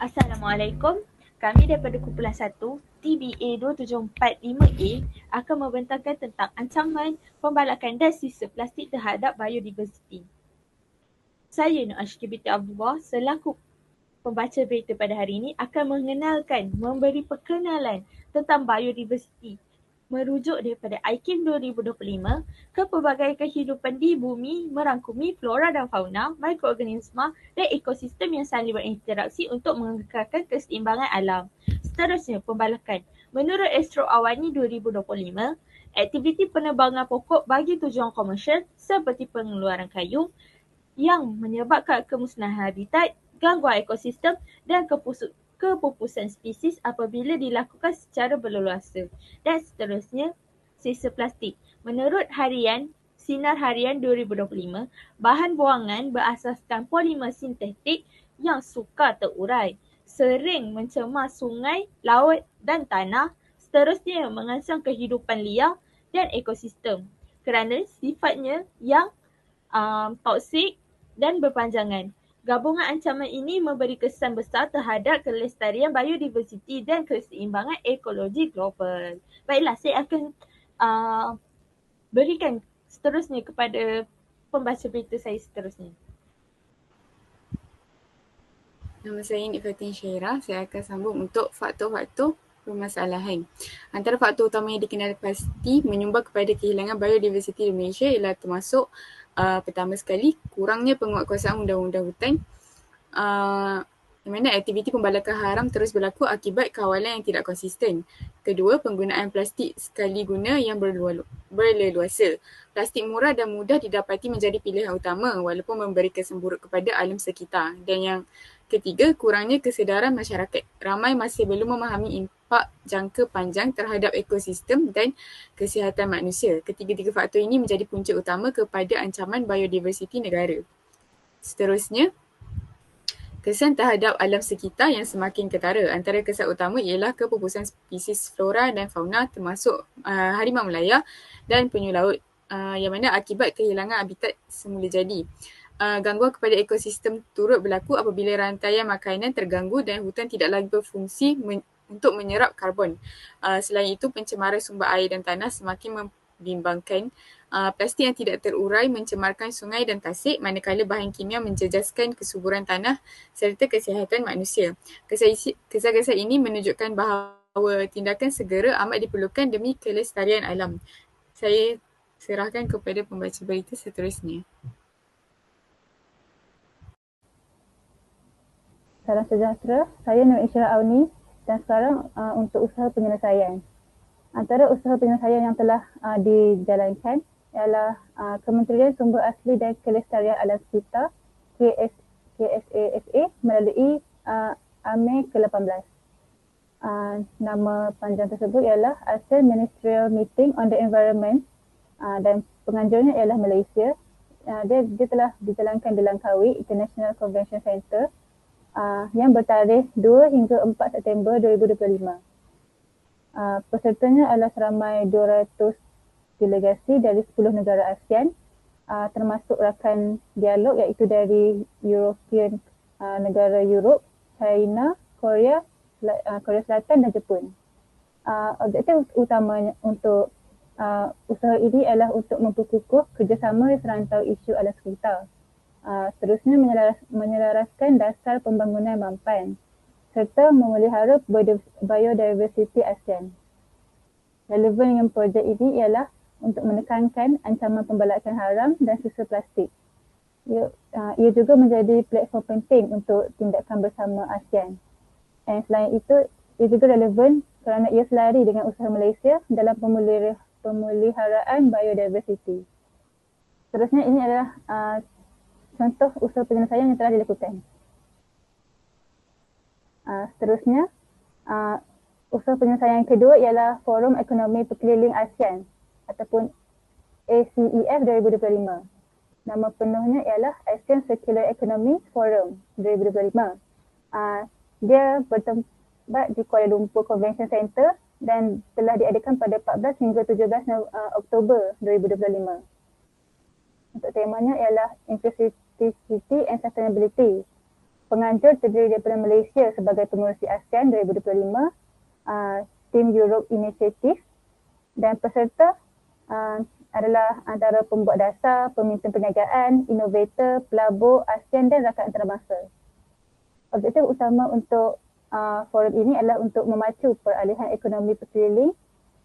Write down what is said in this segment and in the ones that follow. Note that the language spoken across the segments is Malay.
Assalamualaikum. Kami daripada kumpulan 1 TBA 2745A akan membentangkan tentang ancaman pembalakan dan sisa plastik terhadap biodiversiti. Saya Nur Ashki binti Abdullah selaku pembaca berita pada hari ini akan mengenalkan, memberi perkenalan tentang biodiversiti merujuk daripada IKIM 2025 ke pelbagai kehidupan di bumi merangkumi flora dan fauna, mikroorganisma dan ekosistem yang saling berinteraksi untuk mengekalkan keseimbangan alam. Seterusnya, pembalakan. Menurut Astro Awani 2025, aktiviti penebangan pokok bagi tujuan komersial seperti pengeluaran kayu yang menyebabkan kemusnahan habitat, gangguan ekosistem dan kepupusan spesies apabila dilakukan secara berleluasa. Dan seterusnya, sisa plastik. Menurut harian Sinar Harian 2025, bahan buangan berasaskan polimer sintetik yang sukar terurai, sering mencemar sungai, laut dan tanah, seterusnya mengancam kehidupan liar dan ekosistem kerana sifatnya yang um, toksik dan berpanjangan. Gabungan ancaman ini memberi kesan besar terhadap kelestarian biodiversiti dan keseimbangan ekologi global. Baiklah, saya akan uh, berikan seterusnya kepada pembaca berita saya seterusnya. Nama saya Nik Fatin Syairah. Saya akan sambung untuk faktor-faktor permasalahan. Antara faktor utama yang dikenal pasti menyumbang kepada kehilangan biodiversiti di Malaysia ialah termasuk uh, pertama sekali kurangnya penguatkuasaan undang-undang hutan uh, di mana aktiviti pembalakan haram terus berlaku akibat kawalan yang tidak konsisten. Kedua, penggunaan plastik sekali guna yang berleluasa. Plastik murah dan mudah didapati menjadi pilihan utama walaupun memberi kesan buruk kepada alam sekitar. Dan yang ketiga, kurangnya kesedaran masyarakat. Ramai masih belum memahami impak jangka panjang terhadap ekosistem dan kesihatan manusia. Ketiga-tiga faktor ini menjadi punca utama kepada ancaman biodiversiti negara. Seterusnya, kesan terhadap alam sekitar yang semakin ketara. Antara kesan utama ialah kepupusan spesies flora dan fauna termasuk uh, harimau Melaya dan penyu laut uh, yang mana akibat kehilangan habitat semula jadi. Uh, gangguan kepada ekosistem turut berlaku apabila rantaian makanan terganggu dan hutan tidak lagi berfungsi men- untuk menyerap karbon. Uh, selain itu, pencemaran sumber air dan tanah semakin membimbangkan uh, plastik yang tidak terurai mencemarkan sungai dan tasik manakala bahan kimia menjejaskan kesuburan tanah serta kesihatan manusia. Kesan-kesan ini menunjukkan bahawa tindakan segera amat diperlukan demi kelestarian alam. Saya serahkan kepada pembaca berita seterusnya. Salam sejahtera, saya Nur Isyara Auni dan sekarang uh, untuk usaha penyelesaian. Antara usaha penyelesaian yang telah uh, dijalankan ialah uh, Kementerian Sumber Asli dan Kelestarian Alam Sekitar KS, KSASA melalui uh, AME ke-18. Uh, nama panjang tersebut ialah ASEAN Ministerial Meeting on the Environment uh, dan penganjurnya ialah Malaysia. Uh, dia, dia telah dijalankan di Langkawi International Convention Center uh, yang bertarikh 2 hingga 4 September 2025. Uh, pesertanya adalah seramai 200 delegasi dari 10 negara ASEAN uh, termasuk rakan dialog iaitu dari European uh, negara Europe, China, Korea, uh, Korea Selatan dan Jepun. Uh, objektif utamanya untuk uh, usaha ini adalah untuk memperkukuh kerjasama serantau isu alam sekitar. Uh, seterusnya menyelaras, menyelaraskan dasar pembangunan mampan serta memelihara biodiversiti ASEAN. Relevan dengan projek ini ialah untuk menekankan ancaman pembalakan haram dan sisa plastik. Ia, uh, ia juga menjadi platform penting untuk tindakan bersama ASEAN. Dan selain itu, ia juga relevan kerana ia selari dengan usaha Malaysia dalam pemeliharaan biodiversiti. Seterusnya ini adalah uh, contoh usaha penyelesaian yang telah dilakukan. Uh, seterusnya, uh, usaha penyelesaian kedua ialah Forum Ekonomi Perkeliling ASEAN ataupun ACEF 2025. Nama penuhnya ialah ASEAN Circular Economy Forum 2025. Uh, dia bertempat di Kuala Lumpur Convention Center dan telah diadakan pada 14 hingga 17 uh, Oktober 2025. Untuk temanya ialah Inclusivity and Sustainability. penganjur terdiri daripada Malaysia sebagai pengurusi ASEAN 2025, uh, Team Europe Initiative dan peserta uh, adalah antara pembuat dasar, pemimpin perniagaan, inovator, pelabur ASEAN dan rakyat antarabangsa. Objektif utama untuk uh, forum ini adalah untuk memacu peralihan ekonomi berkeliling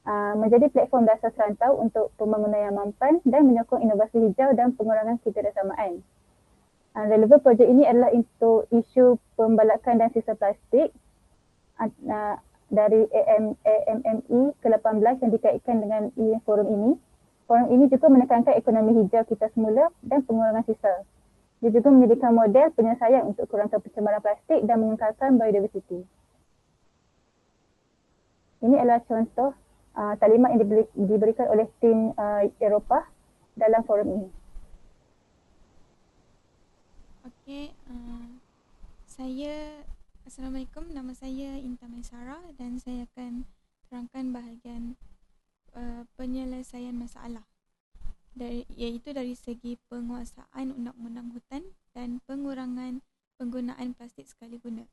uh, menjadi platform dasar serantau untuk pembangunan yang mampan dan menyokong inovasi hijau dan pengurangan ketersamaan. Uh, relevan projek ini adalah untuk isu pembalakan dan sisa plastik uh, dari AM, AMME ke-18 yang dikaitkan dengan forum ini. Forum ini juga menekankan ekonomi hijau kita semula dan pengurangan sisa. Dia juga menyediakan model penyelesaian untuk kurangkan pencemaran plastik dan mengekalkan biodiversiti. Ini adalah contoh uh, talimat yang diberi, diberikan oleh tim uh, Eropah dalam forum ini. Okey, uh, saya Assalamualaikum, nama saya Intan Maisara dan saya akan terangkan bahagian uh, penyelesaian masalah dari, iaitu dari segi penguasaan undang-undang hutan dan pengurangan penggunaan plastik sekali guna.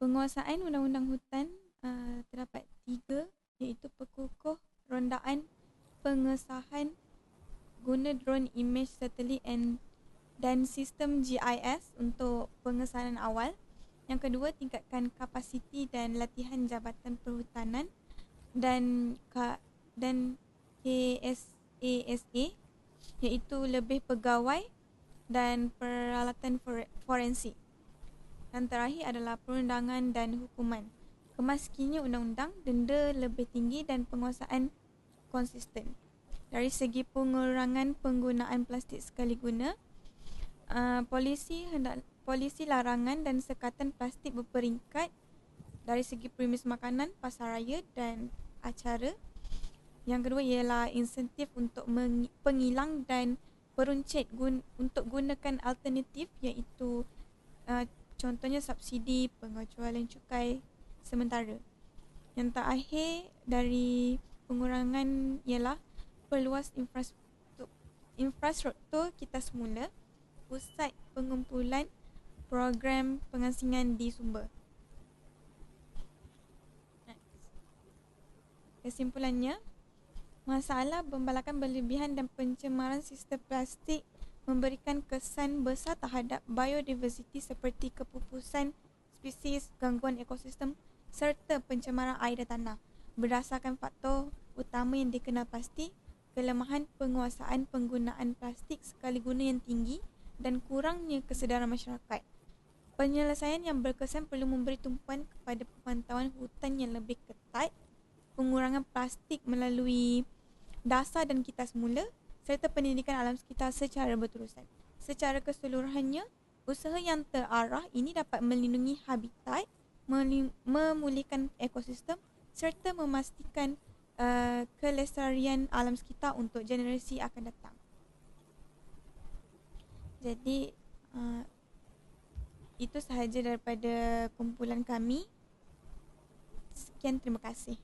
Penguasaan undang-undang hutan uh, terdapat tiga iaitu pekukuh rondaan pengesahan guna drone image satelit and dan sistem GIS untuk pengesahan awal. Yang kedua, tingkatkan kapasiti dan latihan Jabatan Perhutanan dan dan KS ASA iaitu lebih pegawai dan peralatan forensik. Dan terakhir adalah perundangan dan hukuman. Kemaskinya undang-undang, denda lebih tinggi dan penguasaan konsisten. Dari segi pengurangan penggunaan plastik sekali guna, uh, polisi hendak polisi larangan dan sekatan plastik berperingkat dari segi premis makanan, pasaraya dan acara yang kedua ialah insentif untuk pengilang dan peruncit gun- untuk gunakan alternatif iaitu uh, contohnya subsidi pengecualian cukai sementara. Yang terakhir dari pengurangan ialah perluas infrastruktur, infrastruktur kita semula pusat pengumpulan program pengasingan di sumber. Kesimpulannya, Masalah pembalakan berlebihan dan pencemaran sistem plastik memberikan kesan besar terhadap biodiversiti seperti kepupusan spesies, gangguan ekosistem serta pencemaran air dan tanah. Berdasarkan faktor utama yang dikenal pasti, kelemahan penguasaan penggunaan plastik sekali guna yang tinggi dan kurangnya kesedaran masyarakat. Penyelesaian yang berkesan perlu memberi tumpuan kepada pemantauan hutan yang lebih ketat, pengurangan plastik melalui dasar dan kita semula serta pendidikan alam sekitar secara berterusan. Secara keseluruhannya, usaha yang terarah ini dapat melindungi habitat, memulihkan ekosistem serta memastikan uh, kelestarian alam sekitar untuk generasi akan datang. Jadi, uh, itu sahaja daripada kumpulan kami. Sekian, terima kasih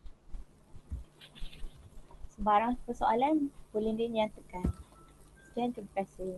sebarang persoalan boleh dinyatakan. Sekian terima kasih.